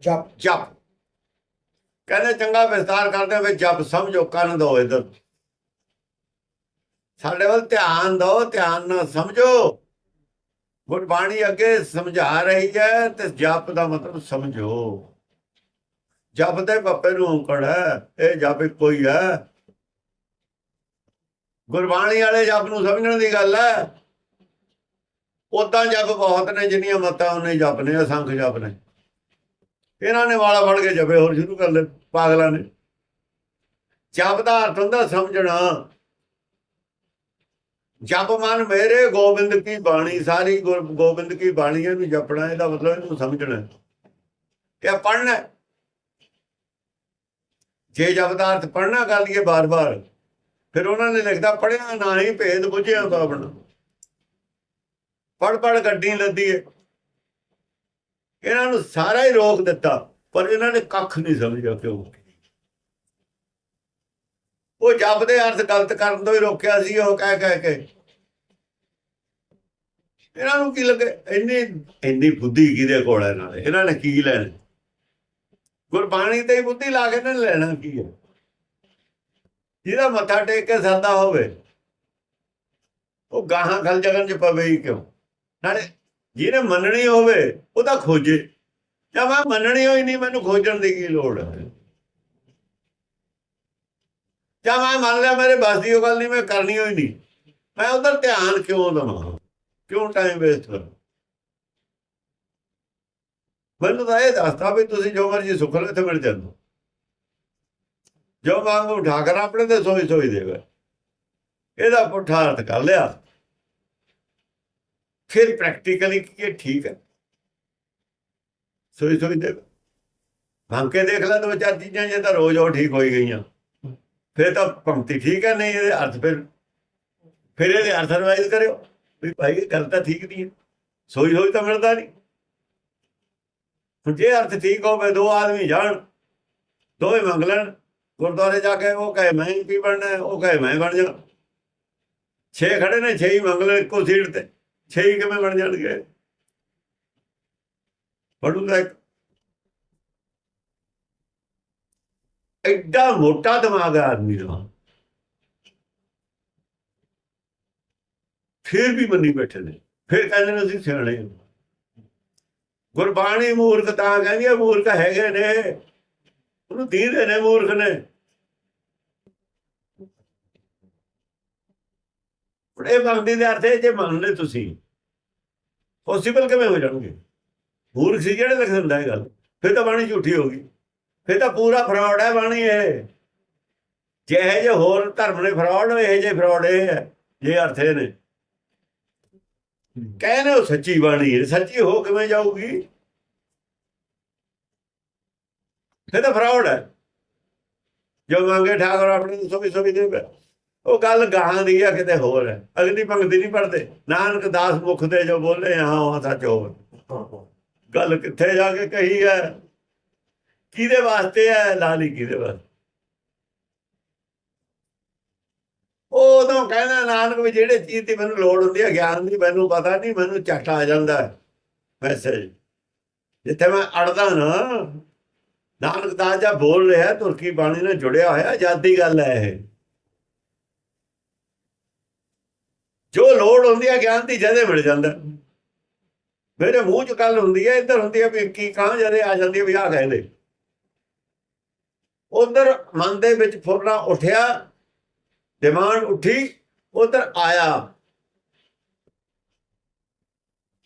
ਜਪ। ਜਪ। ਕਹਿੰਦੇ ਚੰਗਾ ਵਿਸਤਾਰ ਕਰਦੇ ਹੋਏ ਜਪ ਸਮਝੋ ਕੰਨ ਦੋ ਇਧਰ। ਸਾਡੇ ਵੱਲ ਧਿਆਨ ਦਿਓ, ਧਿਆਨ ਨਾਲ ਸਮਝੋ। ਗੁਰਬਾਣੀ ਅੱਗੇ ਸਮਝਾ ਰਹੀ ਹੈ ਤੇ ਜਪ ਦਾ ਮਤਲਬ ਸਮਝੋ। ਜਪ ਦੇ ਪੱਪੇ ਨੂੰ ਔਂਕੜ ਹੈ, ਇਹ ਜਪ ਇੱਕੋ ਹੀ ਹੈ। ਗੁਰਬਾਣੀ ਵਾਲੇ ਜਪ ਨੂੰ ਸਮਝਣ ਦੀ ਗੱਲ ਹੈ। ਉਦਾਂ ਜਪ ਬਹੁਤ ਨੇ, ਜਿੰਨੀਆਂ ਮਤਾਂ ਉਹਨੇ ਜਪ ਨੇ, ਅਸੰਖ ਜਪ ਨੇ। ਇਹਨਾਂ ਨੇ ਵਾਲਾ ਫੜ ਕੇ ਜਪੇ ਹੋਰ ਸ਼ੁਰੂ ਕਰ ਲੈ ਪਾਗਲਾਂ ਨੇ। ਜਪ ਦਾ ਅਰਥ ਹੁੰਦਾ ਸਮਝਣਾ। ਜਪ ਮਨ ਮੇਰੇ, ਗੋਬਿੰਦ ਕੀ ਬਾਣੀ? ਸਾਰੀ ਗੁਰ ਗੋਬਿੰਦ ਕੀ ਬਾਣੀ ਇਹਨੂੰ ਜਪਣਾ, ਇਹਦਾ ਮਤਲਬ ਇਹਨੂੰ ਸਮਝਣਾ। ਕਿ ਪੜਨਾ ਜੇ ਜਪ ਦਾ ਅਰਥ ਪੜਨਾ ਕਰ ਲਈਏ ਬਾਰ-ਬਾਰ, ਫਿਰ ਉਹਨਾਂ ਨੇ ਲਿਖਦਾ ਪੜਿਆ ਨਾ ਹੀ ਭੇਦ ਬੁਝਿਆ ਬਾਬਣਾ। ਪੜ ਪੜ ਗੱਡੀ ਲੱਦੀ ਏ। ਇਹਨਾਂ ਨੂੰ ਸਾਰਾ ਹੀ ਰੋਕ ਦਿੱਤਾ, ਪਰ ਇਹਨਾਂ ਨੇ ਕੱਖ ਨਹੀਂ ਸਮਝਿਆ ਕਿਉਂ ਉਹ ਜਪਦੇ ਅਰਥ ਗਲਤ ਕਰਨ ਤੋਂ ਹੀ ਰੋਕਿਆ ਸੀ, ਉਹ ਕਹਿ ਕਹਿ ਕੇ। ਇਹਨਾਂ ਨੂੰ ਕੀ ਲੱਗੇ? ਇੰਨੀ ਇੰਨੀ ਬੁੱਧੀ ਕਿਹਦੇ ਕੋਲ ਹੈ ਨਾਲੇ? ਇਹਨਾਂ ਨੇ ਕੀ ਲੈਣਾ? ਗੁਰਬਾਣੀ ਤੇ ਬੁੱਧੀ ਲਾ ਕੇ ਇਹਨਾਂ ਨੇ ਲੈਣਾ ਕੀ ਹੈ? ਜਿਹਦਾ ਮੱਥਾ ਟੇਕ ਕੇ ਸਰਦਾ ਹੋਵੇ, ਉਹ ਗਾਹਾਂ ਖਲ ਜਗਨ ਚ ਪਵੇ ਹੀ ਕਿਉਂ? ਨਾਲੇ ਜਿਹਨੇ ਮੰਨਣੀ ਹੋਵੇ, ਉਹ ਤਾਂ ਖੋਜੇ। ਜਾਂ ਮੈਂ ਮੰਨਣੀ ਹੋਈ ਨਹੀਂ, ਮੈਨੂੰ ਖੋਜਣ ਦੀ ਕੀ ਲੋੜ ਹੈ? ਜਾਂ ਮੈਂ ਮੰਨ ਲਿਆ, ਮੇਰੇ ਬਸ ਦੀ ਉਹ ਗੱਲ ਨਹੀਂ, ਮੈਂ ਕਰਨੀ ਹੋਈ ਨਹੀਂ। ਮੈਂ ਉਧਰ ਧਿਆਨ ਕਿਉਂ ਦਵਾਂ? ਕਿਉਂ ਟਾਈਮ ਵੇਸਟ ਕਰਾਂ? ਮੈਨੂੰ ਤਾਂ ਇਹ ਦੱਸਦਾ ਵੀ ਤੁਸੀਂ ਜੋ ਮਰਜ਼ੀ ਸੁੱਖ ਲਓ, ਇੱਥੇ ਮਿਲ ਜਾਂਦਾ ਜੋ ਮੰਗ ਉਠਾ ਕਰ ਆਪਣੇ ਤੇ ਸੋਈ ਸੋਈ ਦੇਵੇ। ਇਹਦਾ ਪੁੱਠਾ ਅਰਥ ਕਰ ਲਿਆ। ਫਿਰ ਪ੍ਰੈਕਟੀਕਲੀ ਕੀ ਇਹ ਠੀਕ ਹੈ। ਸੋਈ ਸੋਈ ਦੇ ਮੰਗ ਕੇ ਦੇਖ ਲੈ ਦੋ ਚਾਰ ਚੀਜ਼ਾਂ, ਜੇ ਤਾਂ ਰੋਜ਼ ਉਹ ਠੀਕ ਹੋਈ ਗਈਆਂ। ਫਿਰ ਤਾਂ ਪੰਕਤੀ ਠੀਕ ਹੈ, ਨਹੀਂ ਇਹਦੇ ਅਰਥ ਫਿਰ ਫਿਰ ਇਹਦੇ ਅਰਥ ਰਿਵਾਈਜ਼ ਕਰਿਓ। ਵੀ ਭਾਈ, ਇਹ ਗੱਲ ਤਾਂ ਠੀਕ ਨਹੀਂ ਹੈ। ਸੋਈ ਹੋਈ ਤਾਂ ਮਿਲਦਾ ਨਹੀਂ। ਹੁਣ ਜੇ ਅਰਥ ਠੀਕ ਹੋਵੇ, ਦੋ ਆਦਮੀ ਜਾਣ, ਦੋਵੇਂ ਮੰਗ ਲੈਣ, ਗੁਰਦੁਆਰੇ ਜਾ ਕੇ ਉਹ ਕਹੇ, ਮੈਂ ਵੀ ਬਣਨਾ ਉਹ ਕਹੇ, ਮੈਂ ਬਣ ਜਾਣਾ। ਛੇ ਖੜੇ ਨੇ, ਛੇ ਹੀ ਮੰਗ ਲੈ ਇੱਕੋ ਸੀਟ ਤੇ। ਛੇ ਕਿਵੇਂ ਬਣ ਜਾਣਗੇ? ਬਣੂਗਾ ਇੱਕ। ਐਡਾ ਮੋਟਾ ਦਿਮਾਗ ਹੈ ਆਦਮੀ ਦਾ। ਫਿਰ ਵੀ ਮੰਨੀ ਬੈਠੇ ਨੇ। ਫਿਰ ਕਹਿੰਦੇ ਨੇ ਅਸੀਂ ਸਿਆਣੇ ਹਾਂ। ਗੁਰਬਾਣੀ ਮੂਰਖ ਤਾਂ ਕਹਿੰਦੀ ਹੈ ਮੂਰਖ ਹੈਗੇ ਨੇ। ਉਹਨੂੰ ਦੀਦੇ ਨੇ ਮੂਰਖ ਨੇ। ਇਹ ਮੰਗਦੀ ਦੇ ਅਰਥ ਹੈ ਜੇ ਮੰਨ ਲੈ ਤੁਸੀਂ ਪੋਸੀਬਲ ਕਿਵੇਂ ਹੋ ਜਾਣਗੇ? ਮੂਰਖ ਸੀ ਜਿਹੜੇ ਲਿਖ ਦਿੰਦਾ ਇਹ ਗੱਲ, ਫਿਰ ਤਾਂ ਬਾਣੀ ਝੂਠੀ ਹੋ ਗਈ, ਫਿਰ ਤਾਂ ਪੂਰਾ ਫਰਾਡ ਹੈ ਬਾਣੀ ਇਹ। ਜੇ ਜੇ ਹੋਰ ਧਰਮ ਨੇ ਫਰਾਡ ਇਹ ਜੇ ਫਰਾਡ ਇਹ ਹੈ, ਜੇ ਅਰਥ ਇਹ ਨੇ ਕਹਿੰਦੇ ਉਹ ਸੱਚੀ ਬਾਣੀ ਹੈ, ਸੱਚੀ ਹੋ ਕਿਵੇਂ ਜਾਊਗੀ? ਫਿਰ ਤਾਂ ਫਰਾਡ ਹੈ। ਜੋ ਮੰਗੇ ਠਾਕੁਰ ਆਪਣੇ ਨੂੰ ਸੋਭੀ ਸੋਭੀ ਦੇਵੇ ਉਹ ਗੱਲ ਗਾਹਾਂ ਦੀ ਆ, ਕਿਤੇ ਹੋਰ ਹੈ ਅਗਲੀ ਪੰਕਤੀ ਨਹੀਂ ਪੜਦੇ ਨਾਨਕ ਦਾਸ ਮੁਖ ਦੇ ਜੋ ਬੋਲੇ, ਹਾਂ, ਉਹ ਸੱਚ ਹੋਵੇ ਗੱਲ ਕਿੱਥੇ ਜਾ ਕੇ ਕਹੀ ਹੈ ਕਿਹਦੇ ਵਾਸਤੇ ਹੈ ਲਾਲੀ ਕਿਹਦੇ ਵਾਸਤੇ? ਉਹ ਉਦੋਂ ਕਹਿੰਦਾ, ਨਾਨਕ ਵੀ ਜਿਹੜੇ ਚੀਜ਼ ਦੀ ਮੈਨੂੰ ਲੋੜ ਹੁੰਦੀ ਹੈ ਗਿਆਨ ਦੀ, ਮੈਨੂੰ ਪਤਾ ਨਹੀਂ, ਮੈਨੂੰ ਝੱਟ ਆ ਜਾਂਦਾ ਮੈਸੇਜ ਜਿੱਥੇ ਮੈਂ ਅੜਦਾ ਨਾ, ਨਾਨਕ ਦਾਸ ਜਾਂ ਬੋਲ ਰਿਹਾ, ਤੁਰਕੀ ਬਾਣੀ ਨਾਲ ਜੁੜਿਆ ਹੋਇਆ, ਆਜ਼ਾਦੀ ਗੱਲ ਹੈ ਇਹ ਜੋ ਲੋੜ ਹੁੰਦੀ ਹੈ ਗਿਆਨ ਦੀ ਜਦੇ ਮਿਲ ਜਾਂਦਾ। ਮੇਰੇ ਮੂੰਹ 'ਚ ਕੱਲ ਹੁੰਦੀ ਹੈ ਇੱਧਰ ਹੁੰਦੀ ਹੈ ਵੀ ਕੀ ਕਹਾਂ ਜਦੇ ਆ ਜਾਂਦੀ ਹੈ ਵੀ ਆ ਕਹਿੰਦੇ। ਉਧਰ ਮਨ ਦੇ ਵਿੱਚ ਫੁਰਨਾ ਉੱਠਿਆ, ਡਿਮਾਂਡ ਉੱਠੀ, ਉਧਰ ਆਇਆ।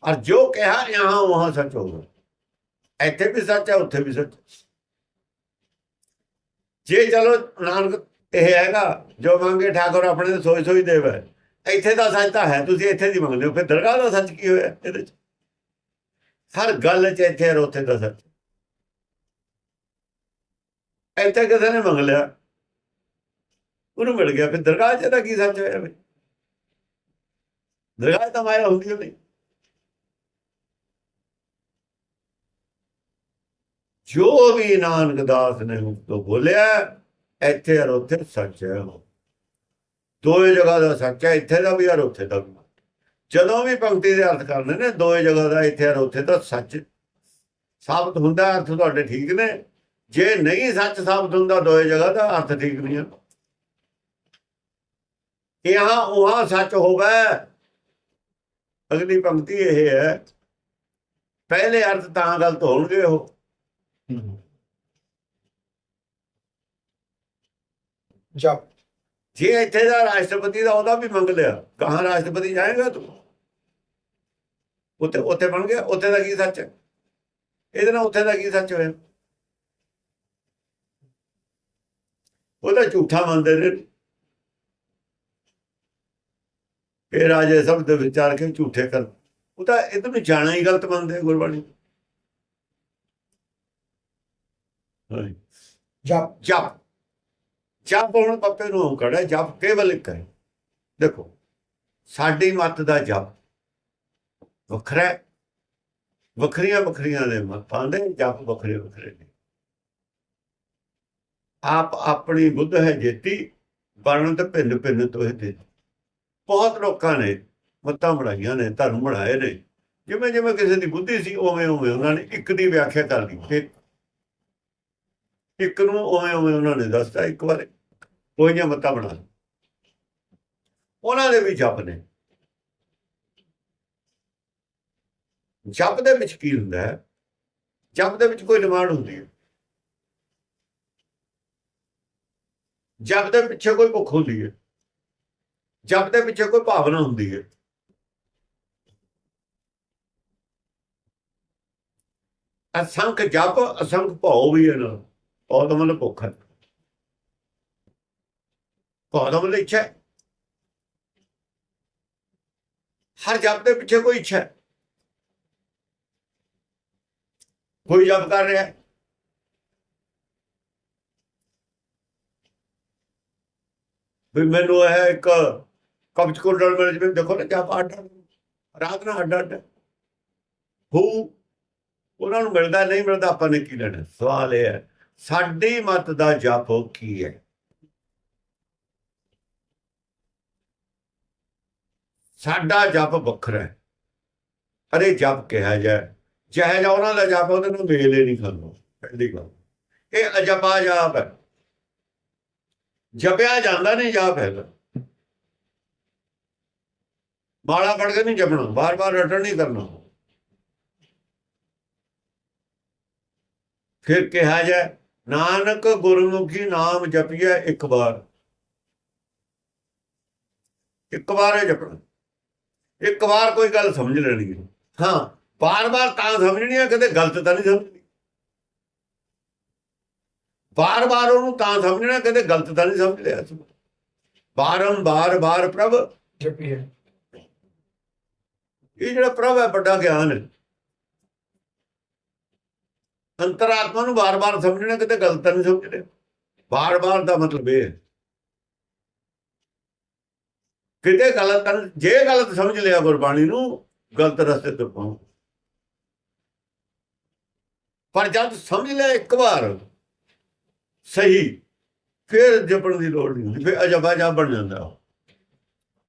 ਔਰ ਜੋ ਕਿਹਾ ਯਹਾਂ ਵਹਾਂ ਸੱਚ ਹੋਗਾ ਇੱਥੇ ਵੀ ਸੱਚ ਹੈ ਉੱਥੇ ਵੀ ਸੱਚ। ਜੇ ਚਲੋ ਨਾਨਕ ਇਹ ਹੈਗਾ, ਜੋ ਮੰਗੇ ਠਾਕੁਰ ਆਪਣੇ ਤੇ ਸੋਈ ਸੋਈ ਦੇਵੇ। ਇੱਥੇ ਦਾ ਸੱਚ ਤਾਂ ਹੈ, ਤੁਸੀਂ ਇੱਥੇ ਦੀ ਮੰਗਦੇ ਹੋ, ਫਿਰ ਦਰਗਾਹ ਦਾ ਸੱਚ ਕੀ ਹੋਇਆ ਇਹਦੇ ਚ? ਹਰ ਗੱਲ ਚ ਇੱਥੇ ਔਰ ਉੱਥੇ ਦਾ ਸੱਚ। ਇੱਥੇ ਕਿਸੇ ਨੇ ਮੰਗ ਲਿਆ, ਉਹਨੂੰ ਮਿਲ ਗਿਆ, ਫਿਰ ਦਰਗਾਹ ਚ ਤਾਂ ਕੀ ਸੱਚ ਹੋਇਆ ਵੀ ਦਰਗਾਹ ਤਾਂ ਮਾਇਆ ਹੁੰਦੀ ਓ ਨਹੀਂ ਜੋ ਵੀ ਨਾਨਕ ਦਾਸ ਨੇ ਮੁਕਤੋਂ ਬੋਲਿਆ, ਇੱਥੇ ਔਰ ਉੱਥੇ ਸੱਚ ਹੈ ਦੋਏ ਜਗ੍ਹਾ ਦਾ ਸੱਚ ਹੈ ਇੱਥੇ ਦਾ ਵੀ ਔਰ ਉੱਥੇ ਦਾ ਵੀ ਜਦੋਂ ਵੀ ਪੰਕਤੀ ਦੇ ਅਰਥ ਕਰਨੇ ਨੇ ਦੋਏ ਜਗ੍ਹਾ ਦਾ ਇੱਥੇ ਔਰ ਉੱਥੇ ਦਾ ਸੱਚ ਸਾਬਤ ਹੁੰਦਾ, ਅਰਥ ਤੁਹਾਡੇ ਠੀਕ ਨੇ। ਜੇ ਨਹੀਂ ਸੱਚ ਸਾਬਤ ਹੁੰਦਾ ਦੋਏ ਜਗ੍ਹਾ ਦਾ ਅਰਥ ਠੀਕ ਨਹੀਂ ਹੈ ਇਹਾਂ ਉਹਾਂ ਸੱਚ ਹੋਵੇ ਅਗਲੀ ਪੰਕਤੀ ਇਹ ਹੈ, ਪਹਿਲੇ ਅਰਥ ਤਾਂ ਗਲਤ ਹੋਣਗੇ ਉਹ। ਜਪ ਜੇ ਇੱਥੇ ਦਾ ਰਾਸ਼ਟਰਪਤੀ ਦਾ ਉਹਦਾ ਵੀ ਮੰਗ ਲਿਆ ਕਹਾਂ ਰਾਸ਼ਟਰਪਤੀ ਜਾਏਗਾ ਤੂੰ? ਉੱਥੇ ਉੱਥੇ ਬਣ ਗਿਆ ਉੱਥੇ ਦਾ ਕੀ ਸੱਚ ਹੈ? ਇਹਦੇ ਨਾਲ ਉੱਥੇ ਦਾ ਕੀ ਸੱਚ ਹੋਇਆ? ਉਹਦਾ ਝੂਠਾ ਮੰਨਦੇ ਨੇ। ਇਹ ਰਾਜੇ ਸਭ ਦੇ ਵਿਚਾਰ ਕੇ ਝੂਠੇ ਕਰ ਉਹ ਤਾਂ ਇਹਨੂੰ ਨੂੰ ਜਾਣਾ ਹੀ ਗਲਤ ਮੰਨਦੇ ਗੁਰਬਾਣੀ। ਜਪ ਜਪ। ਜਪ ਹੁਣ ਪੱਪੇ ਨੂੰ ਕੜਾ ਜਪ ਕੇਵਲ ਇੱਕ ਹੈ। ਦੇਖੋ, ਸਾਡੀ ਮੱਤ ਦਾ ਜਪ ਵੱਖਰਾ ਵੱਖਰੀਆਂ ਵੱਖਰੀਆਂ ਦੇ ਮੱਤਾਂ ਦੇ, ਜਪ ਵੱਖਰੇ ਵੱਖਰੇ ਨੇ। ਆਪ ਆਪਣੀ ਬੁੱਧ ਹੈ ਜੇਤੀ ਵਰਣ ਤੇ ਭਿੰਨ ਭਿੰਨ ਤੋਏ ਤੇ। ਬਹੁਤ ਲੋਕਾਂ ਨੇ ਮੱਤਾਂ ਬਣਾਈਆਂ ਨੇ, ਧਰਮ ਬਣਾਏ ਨੇ। ਜਿਵੇਂ ਜਿਵੇਂ ਕਿਸੇ ਦੀ ਬੁੱਧੀ ਸੀ, ਉਵੇਂ ਉਵੇਂ ਉਹਨਾਂ ਨੇ ਇੱਕ ਦੀ ਵਿਆਖਿਆ ਕਰ ਲਈ। ਤੇ ਇੱਕ ਨੂੰ ਉਵੇਂ ਉਵੇਂ ਉਹਨਾਂ ਨੇ ਦੱਸਤਾ ਇੱਕ ਵਾਰ। ਕੋਈਆਂ ਮੱਤਾਂ ਬਣਾ ਉਹਨਾਂ ਦੇ ਵੀ ਜਪ ਨੇ। ਜਪ ਦੇ ਵਿੱਚ ਕੀ ਹੁੰਦਾ ਹੈ? ਜਪ ਦੇ ਵਿੱਚ ਕੋਈ ਡਿਮਾਂਡ ਹੁੰਦੀ ਹੈ। ਜਪ ਦੇ ਪਿੱਛੇ ਕੋਈ ਭੁੱਖ ਹੁੰਦੀ ਹੈ। ਜਪ ਦੇ ਪਿੱਛੇ ਕੋਈ ਭਾਵਨਾ ਹੁੰਦੀ ਹੈ। ਅਸੰਖ ਜਪ, ਅਸੰਖ ਭਾਉ ਵੀ ਹੈ ਨਾ। ਭਾਉ ਦਾ ਮਤਲਬ ਭੁੱਖ ਹੈ। ਭਾਉ ਦਾ ਮਤਲਬ ਇੱਛਾ ਹੈ ਹਰ ਜਪ ਦੇ ਪਿੱਛੇ ਕੋਈ ਇੱਛਾ ਹੈ ਕੋਈ ਜਪ ਕਰ ਰਿਹਾ ਹੈ ਵੀ ਮੈਨੂੰ ਇਹ ਇੱਕ ਕਬਜ਼ ਕੁੰਡਲ ਮਿਲ ਜਵੇ ਦੇਖੋ ਨਾ ਜਪ ਅੱਡ ਅੱਡ, ਰਾਤ ਨਾਲ ਅੱਡ ਅੱਡ ਹੂ ਉਹਨਾਂ ਨੂੰ ਮਿਲਦਾ ਨਹੀਂ ਮਿਲਦਾ ਆਪਾਂ ਨੇ ਕੀ ਲੈਣਾ ਸਵਾਲ ਇਹ ਹੈ ਸਾਡੀ ਮਤ ਦਾ ਜਪ ਕੀ ਹੈ ਸਾਡਾ ਜਪ ਵੱਖਰਾ ਹੈ। ਅਰੇ ਜਪ ਕਿਹਾ ਜਾਏ, ਜਿਹੇ ਜਾ ਉਹਨਾਂ ਦਾ ਜਪ ਉਹਦੇ ਨੂੰ ਮੇਲ ਹੀ ਨਹੀਂ ਖਾਂਦਾ ਪਹਿਲੀ ਗੱਲ। ਇਹ ਅਜਪਾ ਜਾਪ ਹੈ। ਜਪਿਆ ਜਾਂਦਾ ਨਹੀਂ ਜਾਪ ਹੈ। ਮਾਲਾ ਪੜ ਕੇ ਨਹੀਂ ਜਪਣਾ ਬਾਰ-ਬਾਰ ਰਟਣ ਨਹੀਂ ਕਰਨਾ। ਫਿਰ ਕਿਹਾ ਜਾਏ, ਨਾਨਕ ਗੁਰਮੁਖੀ ਨਾਮ ਜਪੀਐ ਇੱਕ ਵਾਰ। ਇੱਕ ਵਾਰ ਜਪਣਾ। ਇੱਕ ਵਾਰ ਕੋਈ ਗੱਲ ਸਮਝ ਲੈਣੀ ਹੈ। ਹਾਂ। ਬਾਰ-ਬਾਰ ਤਾਂ ਸਮਝਣੀ ਹੈ ਕਦੇ ਗਲਤ ਤਾਂ ਨਹੀਂ ਸਮਝਣੀ। ਬਾਰ-ਬਾਰ ਉਹਨੂੰ ਤਾਂ ਸਮਝਣਾ ਕਦੇ ਗਲਤ ਤਾਂ ਨਹੀਂ ਸਮਝ ਲਿਆ। ਸੀ ਬਾਰੰਬਾਰ ਬਾਰ ਪ੍ਰਭ। ਜਪੀ ਹੈ। ਇਹ ਜਿਹੜਾ ਪ੍ਰਭ ਹੈ ਵੱਡਾ ਗਿਆਨ ਹੈ। ਅੰਤਰਾਤਮਾ ਨੂੰ ਬਾਰ-ਬਾਰ ਸਮਝਣਾ ਕਿਤੇ ਗਲਤ ਤਾਂ ਨਹੀਂ ਸਮਝਦੇ ਬਾਰ-ਬਾਰ ਦਾ ਮਤਲਬ ਇਹ ਹੈ। ਕਿਤੇ ਗਲਤ ਜੇ ਗਲਤ ਸਮਝ ਲਿਆ ਗੁਰਬਾਣੀ ਨੂੰ, ਗਲਤ ਰਸਤੇ ਤੇ ਪਾਉ ਪਰ ਜਦ ਸਮਝ ਲਿਆ ਇੱਕ ਵਾਰ, ਸਹੀ, ਫਿਰ ਜਪਣ ਦੀ ਲੋੜ ਨਹੀਂ ਹੁੰਦੀ, ਫਿਰ ਅਜਬਾ ਜਾ ਬਣ ਜਾਂਦਾ ਉਹ।